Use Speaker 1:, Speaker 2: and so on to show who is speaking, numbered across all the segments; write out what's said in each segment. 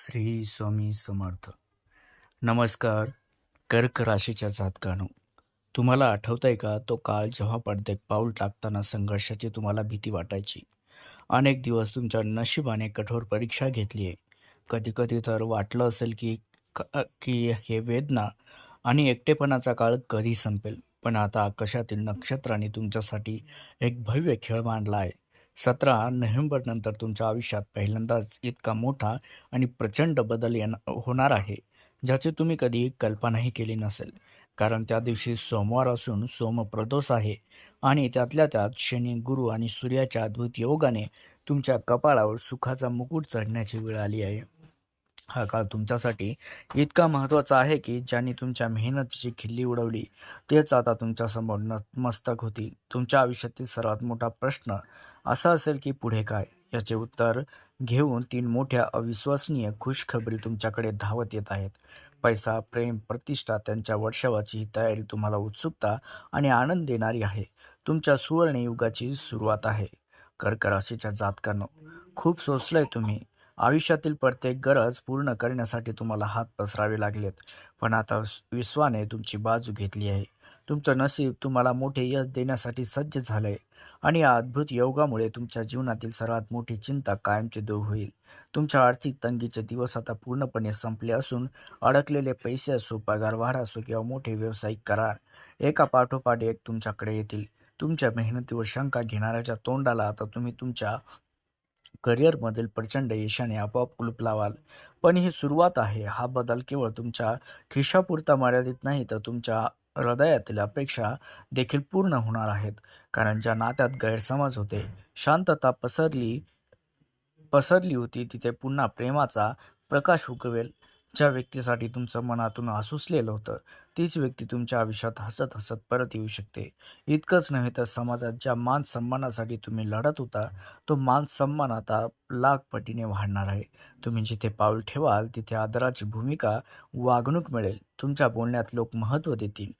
Speaker 1: श्री स्वामी समर्थ. नमस्कार कर्क राशीच्या जातकानो. तुम्हाला आठवत आहे का तो काळ जेव्हा प्रत्येक पाऊल टाकताना संघर्षाची तुम्हाला भीती वाटायची. अनेक दिवस तुमच्या नशिबाने कठोर परीक्षा घेतली आहे. कधी कधी तर वाटलं असेल की क- की हे वेदना आणि एकटेपणाचा काळ कधी संपेल. पण आता आकाशातील नक्षत्राने तुमच्यासाठी एक भव्य खेळ मांडला आहे. सतरा नोव्हेंबरनंतर तुमच्या आयुष्यात पहिल्यांदाच इतका मोठा आणि प्रचंड बदल येणार होणार आहे ज्याची तुम्ही कधी कल्पनाही केली नसेल. कारण त्या दिवशी सोमवार असून सोमप्रदोष आहे आणि त्यातल्या त्यात शनी गुरु आणि सूर्याच्या अद्भुत योगाने तुमच्या कपाळावर सुखाचा मुकुट चढण्याची वेळ आली आहे. हा काळ तुमच्यासाठी इतका महत्त्वाचा आहे की ज्यांनी तुमच्या मेहनतीची खिल्ली उडवली तेच आता तुमच्यासमोर नतमस्तक होतील. तुमच्या आयुष्यातील सर्वात मोठा प्रश्न असा असेल की पुढे काय? याचे उत्तर घेऊन तीन मोठ्या अविश्वसनीय खुशखबरी तुमच्याकडे धावत येत आहेत. पैसा प्रेम प्रतिष्ठा त्यांच्या वर्षावाची ही तयारी तुम्हाला उत्सुकता आणि आनंद देणारी आहे. तुमच्या सुवर्णयुगाची सुरुवात आहे. कर्क राशीच्या जातकांनो खूप सोसलंय तुम्ही. आयुष्यातील प्रत्येक गरज पूर्ण करण्यासाठी तुम्हाला हात पसरावे लागलेत. पण आता विश्वाने तुमची बाजू घेतली आहे. तुमचं नशीब तुम्हाला मोठे यश देण्यासाठी सज्ज झालंय आणि या अद्भुत योगामुळे तुमच्या जीवनातील सर्वात मोठी चिंता कायमची दूर होईल. तुमच्या आर्थिक तंगीचे दिवस आता पूर्णपणे संपले असून अडकलेले पैसे असो पगार वाढ असो किंवा मोठे व्यावसायिक करार एका पाठोपाठ एक तुमच्याकडे येतील. तुमच्या मेहनतीवर शंका घेणाऱ्याच्या तोंडाला आता तुम्ही तुमच्या करिअरमधील प्रचंड यशाने आपोआप कुलूप लावाल. पण ही सुरुवात आहे. हा बदल केवळ तुमच्या खिशापुरता मर्यादित नाही तर तुमच्या हृदयातील अपेक्षा देखील पूर्ण होणार आहेत. कारण ज्या नात्यात गैरसमज होते शांतता पसरली पसरली होती तिथे पुन्हा प्रेमाचा प्रकाश उगवेल. ज्या व्यक्तीसाठी तुमचं मनातून आसुसलेलं होतं तीच व्यक्ती तुमच्या आयुष्यात हसत हसत परत येऊ शकते. इतकंच नव्हे तर समाजात ज्या मान सन्मानासाठी तुम्ही लढत होता तो मान सन्मान आता लाखपटीने वाढणार आहे. तुम्ही जिथे पाऊल ठेवाल तिथे आदराची भूमिका वागणूक मिळेल. तुमच्या बोलण्यात लोक महत्त्व देतील.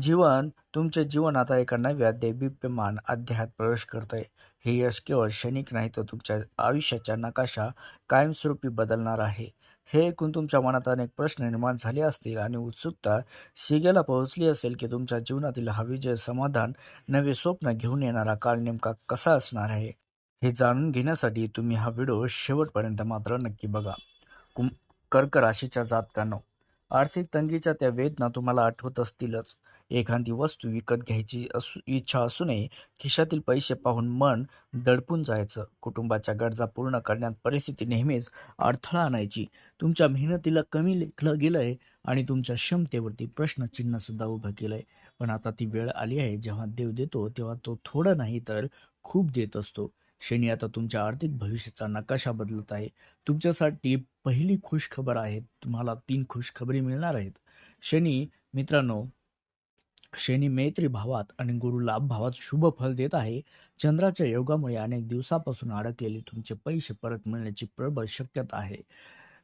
Speaker 1: जीवन तुमचे जीवन आता एका नव्या दैदिप्यमान अध्यायात प्रवेश करतंय. हे यश केवळ क्षणिक नाही तर तुमच्या आयुष्याच्या नकाशा कायमस्वरूपी बदलणार आहे. हे ऐकून तुमच्या मनात अनेक प्रश्न निर्माण झाले असतील आणि उत्सुकता शिगेला पोहोचली असेल की तुमच्या जीवनातील हा विजय समाधान नवे स्वप्न घेऊन येणारा काळ नेमका कसा असणार आहे हे जाणून घेण्यासाठी तुम्ही हा व्हिडिओ शेवटपर्यंत मात्र नक्की बघा. कुं कर्क राशीच्या जातकांनो आर्थिक तंगीच्या त्या वेदना तुम्हाला आठवत असतीलच. एखादी वस्तू विकत घ्यायची असू इच्छा असूनही खिशातील पैसे पाहून मन दडपून जायचं. कुटुंबाच्या गरजा पूर्ण करण्यात परिस्थिती नेहमीच अडथळा आणायची. तुमच्या मेहनतीला कमी लेखलं गेलं आहे आणि तुमच्या क्षमतेवरती प्रश्नचिन्हसुद्धा उभं केलं आहे पण आता ती वेळ आली आहे जेव्हा देव देतो तेव्हा तो थोडं नाही तर खूप देत असतो. शनी आता तुमच्या आर्थिक भविष्याचा नकाशा बदलत आहे. तुमच्यासाठी पहिली खुश खबर आहे तुम्हाला तीन खुश खबरी मिळणार आहेत. शनी मित्रांनो शनी मैत्री भावात आणि गुरु लाभ भावात शुभ फल देत आहे. चंद्राच्या योगामुळे अनेक दिवसापासून अडकलेले तुमचे पैसे परत मिळण्याची प्रबळ शक्यता आहे.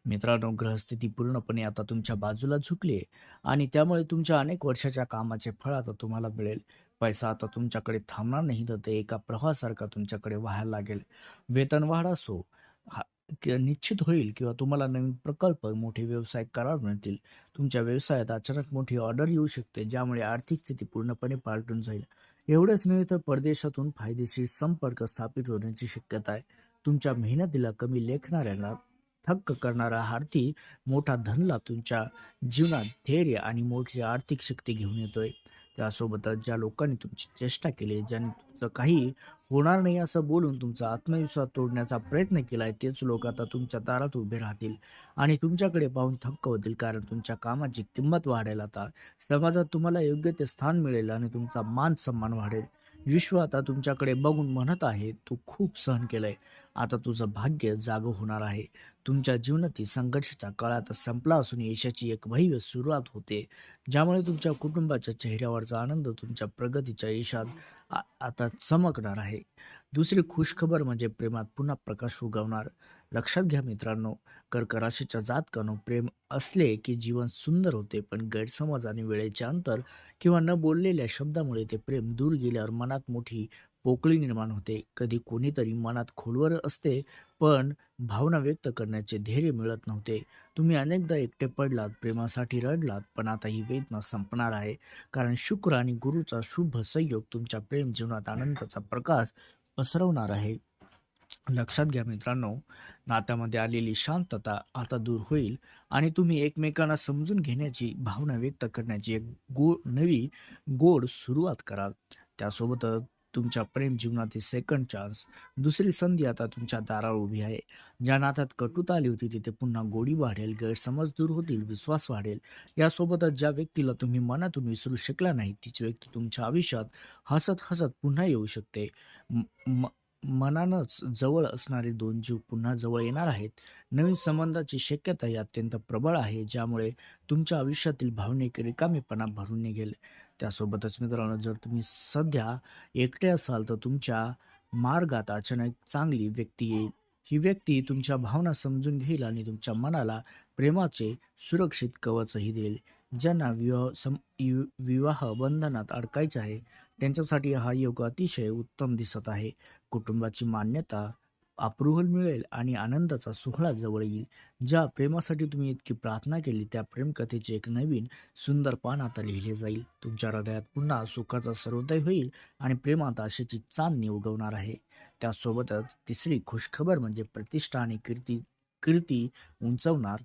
Speaker 1: मित्रांनो ग्रहस्थिती पूर्णपणे आता तुमच्या बाजूला झुकली आहे आणि त्यामुळे तुमच्या अनेक वर्षाच्या कामाचे फळ आता तुम्हाला मिळेल. पैसा आता तुमच्याकडे थांबणार नाही तर ते एका प्रवाहासारखा तुमच्याकडे व्हायला लागेल. वेतनवाढ असो हा निश्चित होईल किंवा तुम्हाला नवीन प्रकल्प मोठे व्यवसाय करार मिळतील. तुमच्या व्यवसायात अचानक मोठी ऑर्डर येऊ शकते ज्यामुळे आर्थिक स्थिती पूर्णपणे पालटून जाईल. एवढंच नव्हे तर परदेशातून फायदेशीर संपर्क स्थापित होण्याची शक्यता आहे. तुमच्या मेहनतीला कमी लेखणाऱ्यांना थक्क करणारा आरती मोठा धनला तुमच्या जीवनात धैर्य आणि मोठी आर्थिक शक्ती घेऊन येतोय. त्यासोबतच ज्या लोकांनी तुमची चेष्टा केली ज्यांनी तुमचं काही होणार नाही असं बोलून तुमचा आत्मविश्वास तोडण्याचा प्रयत्न केलाय तेच लोक आता तुमच्या दारात उभे राहतील. आणि तुमच्याकडे पाहून थक्क होतील कारण तुमच्या कामाची किंमत वाढेल आता. समाजात तुम्हाला योग्य ते स्थान मिळेल आणि तुमचा मान सन्मान वाढेल. विश्व आता तुमच्याकडे बघून म्हणत आहे तू खूप सहन केलंय. आता तुझं भाग्य जाग होणार आहे. तुमच्या जीवनातील संघर्षाचा काळ आता संपला असून यशाची एक भव्य सुरुवात होते. ज्यामुळे तुमच्या कुटुंबाच्या चेहऱ्यावरचा आनंद तुमच्या प्रगतीच्या यशात आता चमकणार आहे. दुसरी खुशखबर म्हणजे प्रेमात पुन्हा प्रकाश उगवणार. लक्षात घ्या मित्रांनो कर्क राशीच्या जातकानो प्रेम असले की जीवन सुंदर होते पण गैरसमज आणि वेळेचे अंतर किंवा न बोललेल्या शब्दामुळे ते प्रेम दूर गेल्यावर मनात मोठी पोकळी निर्माण होते. कधी कोणीतरी मनात खोलवर असते पण भावना व्यक्त करण्याचे धैर्य मिळत नव्हते. तुम्ही अनेकदा एकटे पडलात प्रेमासाठी रडलात पण आता ही वेदना संपणार आहे. कारण शुक्र आणि गुरुचा शुभ संयोग तुमच्या प्रेम जीवनात आनंदाचा प्रकाश पसरवणार आहे. लक्षात घ्या मित्रांनो नात्यामध्ये आलेली शांतता आता दूर होईल आणि तुम्ही एकमेकांना समजून घेण्याची भावना व्यक्त करण्याची एक गो नवी गोड सुरुवात कराल. त्यासोबतच तुमच्या प्रेम जीवनातील सेकंड चान्स दुसरी संधी आता तुमच्या दारावर उभी आहे. ज्या नात्यात कटुता आली होती तिथे पुन्हा गोडी वाढेल गैरसमज दूर होतील विश्वास वाढेल. यासोबतच ज्या व्यक्तीला तुम्ही मनातून विसरू शकला नाही तीच व्यक्ती तुमच्या आयुष्यात हसत हसत पुन्हा येऊ शकते. म- मनानंच जवळ असणारे दोन जीव पुन्हा जवळ येणार आहेत. नवीन संबंधाची शक्यता ही अत्यंत प्रबळ आहे ज्यामुळे तुमच्या आयुष्यातील भावनिक रिकामेपणा भरून निघेल. त्यासोबतच मित्रांनो जर तुम्ही सध्या एकटे असाल तर तुमच्या मार्गात अचानक चांगली व्यक्ती येईल. ही व्यक्ती तुमच्या भावना समजून घेईल आणि तुमच्या मनाला प्रेमाचे सुरक्षित कवचही देईल. ज्यांना विवाह सम विवाह बंधनात अडकायचे आहे त्यांच्यासाठी हा योग अतिशय उत्तम दिसत आहे. कुटुंबाची मान्यता अप्रुव्हल मिळेल आणि आनंदाचा सोहळा जवळ येईल. ज्या प्रेमासाठी तुम्ही इतकी प्रार्थना केली त्या प्रेमकथेचे एक नवीन सुंदर पान आता लिहिले जाईल. तुमच्या हृदयात पुन्हा सुखाचा सर्वोदय होईल आणि प्रेमात आशेची चांदणी उगवणार आहे. त्यासोबतच तिसरी खुशखबर म्हणजे प्रतिष्ठा आणि कीर्ती कीर्ती उंचवणार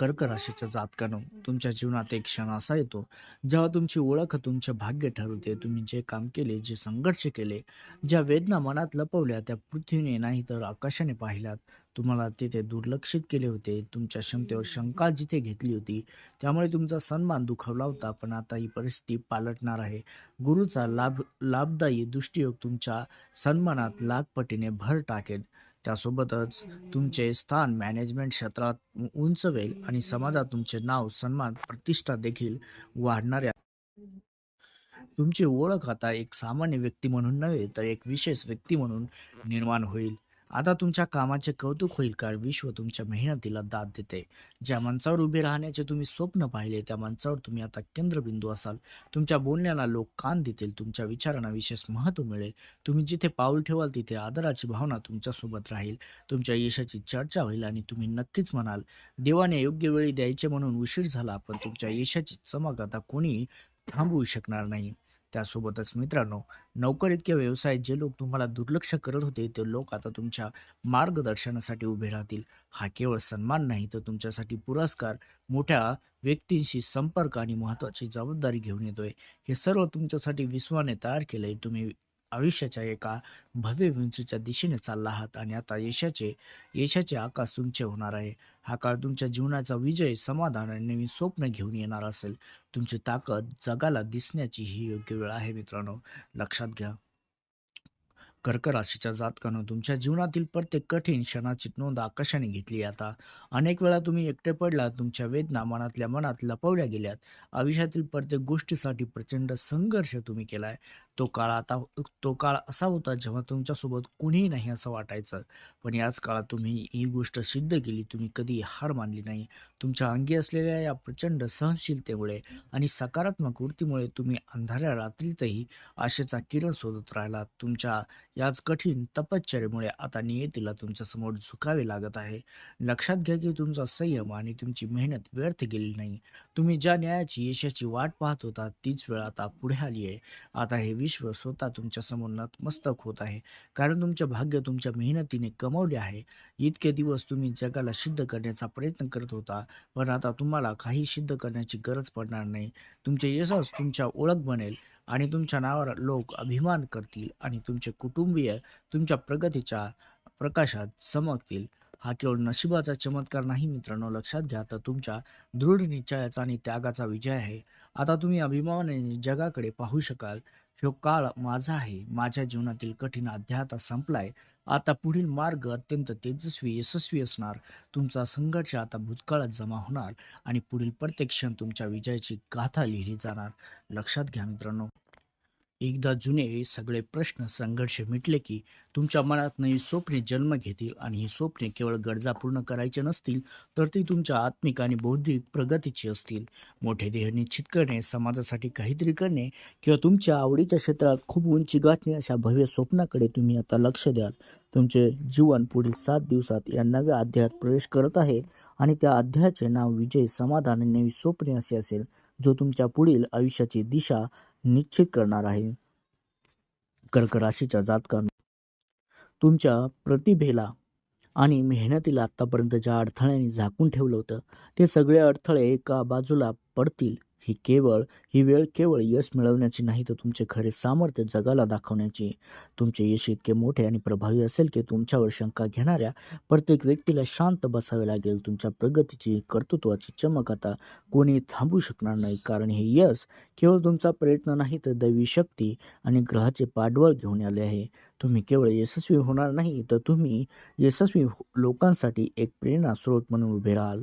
Speaker 1: कर्क राशीच्या जातकानं तुमच्या जीवनात एक क्षण असा येतो जेव्हा तुमची ओळख तुमचे भाग्य ठरवते. तुम्ही जे काम केले जे संघर्ष केले ज्या वेदना मनात लपवल्या त्या पृथ्वीने नाही तर आकाशाने पाहिल्यात. तुम्हाला तिथे दुर्लक्षित केले होते. तुमच्या क्षमतेवर शंका जिथे घेतली होती त्यामुळे तुमचा सन्मान दुखावला होता. पण आता ही परिस्थिती पालटणार आहे. गुरुचा लाभ लाभदायी दृष्टियोग तुमच्या सन्मानात लाखपटीने भर टाकेल. त्यासोबतच तुमचे स्थान मॅनेजमेंट क्षेत्रात उंचवेल आणि समाजात तुमचे नाव सन्मान प्रतिष्ठा देखील वाढणाऱ्या तुमची ओळख आता एक सामान्य व्यक्ती म्हणून नव्हे तर एक विशेष व्यक्ती म्हणून निर्माण होईल. आता तुमच्या कामाचे कौतुक होईल कारण विश्व तुमच्या मेहनतीला दाद देते. ज्या मंचावर उभे राहण्याचे तुम्ही स्वप्न पाहिले त्या मंचावर तुम्ही आता केंद्रबिंदू असाल. तुमच्या बोलण्याला लोक कान देतील तुमच्या विचारांना विशेष महत्त्व मिळेल. तुम्ही जिथे पाऊल ठेवाल तिथे आदराची भावना तुमच्यासोबत राहील. तुमच्या यशाची चर्चा होईल आणि तुम्ही नक्कीच म्हणाल देवाने योग्य वेळी द्यायचे म्हणून उशीर झाला पण तुमच्या यशाची चमक आता कोणी थांबवू शकणार नाही. त्यासोबतच मित्रांनो नोकर इतक्या व्यवसायात जे लोक तुम्हाला दुर्लक्ष करत होते ते लोक आता तुमच्या मार्गदर्शनासाठी उभे राहतील. हा केवळ सन्मान नाही तर तुमच्यासाठी पुरस्कार मोठ्या व्यक्तींशी संपर्क आणि महत्त्वाची जबाबदारी घेऊन येतोय. हे सर्व तुमच्यासाठी विश्वाने तयार केलंय. तुम्ही आयुष्याच्या एका भव्य उंचीच्या दिशेने चालला आहात आणि आता यशाचे यशाचे आकाश तुमचे होणार आहे. हा काळ तुमच्या जीवनाचा विजय समाधान आणि नवीन स्वप्न घेऊन येणार असेल. तुमची ताकद जगाला दिसण्याची ही योग्य वेळ आहे मित्रांनो. लक्षात घ्या. कर्क राशीच्या जातकानं तुमच्या जीवनातील प्रत्येक कठीण क्षणाची नोंद आकाशाने घेतली आता. अनेक वेळा तुम्ही एकटे पडला तुमच्या वेदना मनातल्या मनात लपवल्या गेल्यात. आयुष्यातील प्रत्येक गोष्टीसाठी प्रचंड संघर्ष तुम्ही केलाय. तो काळ आता तो काळ असा होता जेव्हा तुमच्यासोबत कुणीही नाही असं वाटायचं. पण याच काळात तुम्ही ही गोष्ट सिद्ध केली. तुम्ही कधी हार मानली नाही. तुमच्या अंगी असलेल्या या प्रचंड सहनशीलतेमुळे आणि सकारात्मक वृत्तीमुळे तुम्ही अंधाऱ्या रात्रीतही आशेचा किरण शोधत राहिलात. तुमच्या याच कठीण तपश्चर्येमुळे आता नियतीला तुमच्यासमोर झुकावे लागत आहे. लक्षात घ्या की तुमचा संयम आणि तुमची मेहनत व्यर्थ गेली नाही. तुम्ही ज्या न्यायाची यशाची वाट पाहत होता तीच वेळ आता पुढे आली आहे. आता हे विश्व स्वतः तुमच्यासमोर नतमस्तक होत आहे. कारण तुमचे भाग्य तुमच्या मेहनतीने कमवले आहे. इतके दिवस तुम्ही जगाला सिद्ध करण्याचा प्रयत्न करत होता. पण आता तुम्हाला काही सिद्ध करण्याची गरज पडणार नाही. तुमचे यशच तुमच्या ओळख बनेल आणि तुमच्या नावावर लोक अभिमान करतील आणि तुमचे कुटुंबीय तुमच्या प्रगतीच्या प्रकाशात चमकतील. हा केवळ नशिबाचा चमत्कार नाही मित्रांनो. लक्षात घ्या तर तुमच्या दृढ निश्चयाचा आणि त्यागाचा विजय आहे. आता तुम्ही अभिमानाने जगाकडे पाहू शकाल. ह्यो काळ माझा आहे. माझ्या जीवनातील कठीण अध्याता संपलाय. आता पुढील मार्ग अत्यंत तेजस्वी यशस्वी असणार. तुमचा संघर्ष आता भूतकाळात जमा होणार आणि पुढील प्रत्येक क्षण तुमच्या विजयाची गाथा लिहिली जाणार. लक्षात घ्या मित्रांनो. एकदा जुने सगळे प्रश्न संघर्ष मिटले की तुमच्या मनात नवी स्वप्ने जन्म घेतील आणि ही स्वप्ने केवळ गरजा पूर्ण करायचे नसतील तर ती तुमच्या आत्मिक आणि बौद्धिक प्रगतीची असतील. मोठे ध्येय निश्चित करणे समाजासाठी काहीतरी करणे किंवा तुमच्या आवडीच्या क्षेत्रात खूप उंची गाठणे अशा भव्य स्वप्नाकडे तुम्ही आता लक्ष द्याल. तुमचे जीवन पुढील सात दिवसात या नव्या अध्यायात प्रवेश करत आहे आणि त्या अध्यायाचे नाव विजय समाधान आणि नवी स्वप्ने असे असेल जो तुमच्या पुढील आयुष्याची दिशा निश्चित करणार आहे. कर्क राशीच्या जातकांना तुमच्या प्रतिभेला आणि मेहनतीला आत्तापर्यंत ज्या अडथळ्यांनी झाकून ठेवलं होतं. ते सगळे अडथळे एका बाजूला पडतील. ही केवळ ही वेळ केवळ यश मिळवण्याची नाही तर तुमचे खरे सामर्थ्य जगाला दाखवण्याची. तुमचे यश इतके मोठे आणि प्रभावी असेल की तुमच्यावर शंका घेणाऱ्या प्रत्येक व्यक्तीला शांत बसावे लागेल. तुमच्या प्रगतीची कर्तृत्वाची चमक आता कोणी थांबू शकणार नाही. कारण हे यश केवळ तुमचा प्रयत्न नाही तर दैवी शक्ती आणि ग्रहाचे पाठबळ घेऊन आले आहे. तुम्ही केवळ यशस्वी होणार नाही तर तुम्ही यशस्वी लोकांसाठी एक प्रेरणा स्रोत म्हणून उभे राहाल.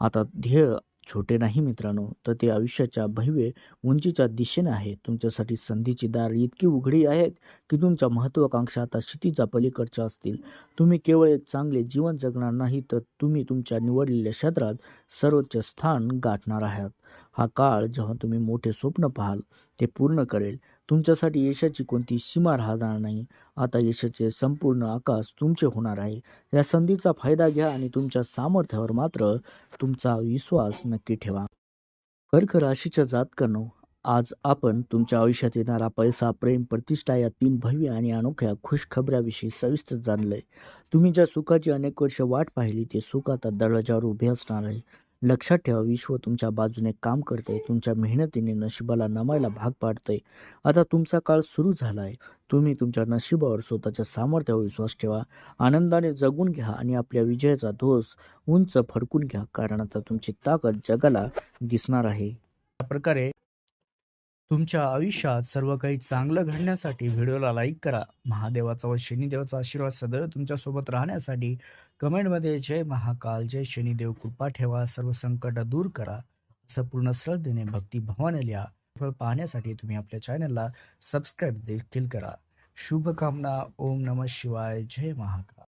Speaker 1: आता ध्येय छोटे नाही मित्रांनो तर ते आयुष्याच्या भव्य उंचीच्या दिशेने आहे तुमच्यासाठी संधीची दार इतकी उघडी आहेत की तुमच्या महत्त्वाकांक्षा आता क्षितीच्या पलीकडच्या असतील. तुम्ही केवळ एक चांगले जीवन जगणार नाही तर तुम्ही तुमच्या निवडलेल्या क्षेत्रात सर्वोच्च स्थान गाठणार आहात. हा काळ जेव्हा तुम्ही मोठे स्वप्न पाहाल ते पूर्ण करेल. तुमच्यासाठी यशाची कोणती सीमा राहणार नाही. आता यशाचे संपूर्ण आकाश तुमचे होणार आहे. या संधीचा फायदा घ्या आणि तुमच्या सामर्थ्यावर मात्र तुमचा विश्वास नक्की ठेवा. कर्क राशीच्या जातकांनो आज आपण तुमच्या आयुष्यात येणारा पैसा प्रेम प्रतिष्ठा या तीन भव्य आणि अनोख्या खुशखबऱ्याविषयी सविस्तर जाणलंय. तुम्ही ज्या सुखाची अनेक वर्ष वाट पाहिली ते सुख आता दरवाजावर उभे असणार आहे. लक्षात ठेवा विश्व तुमच्या बाजूने काम करते तुमच्या मेहनतीने नशिबाला नमायला भाग पाडते आता तुमचा काळ सुरू झाला आहे तुम्ही तुमच्या नशिबावर स्वतःच्या सामर्थ्यावर विश्वास ठेवा. आनंदाने जगून घ्या आणि आपल्या विजयाचा ध्वज उंच फडकून घ्या कारण आता तुमची ताकद जगाला दिसणार आहे. या प्रकारे तुमच्या आयुष्यात सर्व काही चांगलं घडण्यासाठी व्हिडिओला लाईक करा. महादेवाचा व शनिदेवाचा आशीर्वाद सदैव तुमच्यासोबत राहण्यासाठी कमेंटमध्ये जय महाकाल जय शनिदेव कृपा ठेवा सर्व संकट दूर करा असं पूर्ण श्रद्धेने भक्ती भवाने लिहा फळ पाहण्यासाठी तुम्ही आपल्या चॅनलला सबस्क्राईब देखील करा. शुभकामना ओम नम शिवाय जय महाकाल.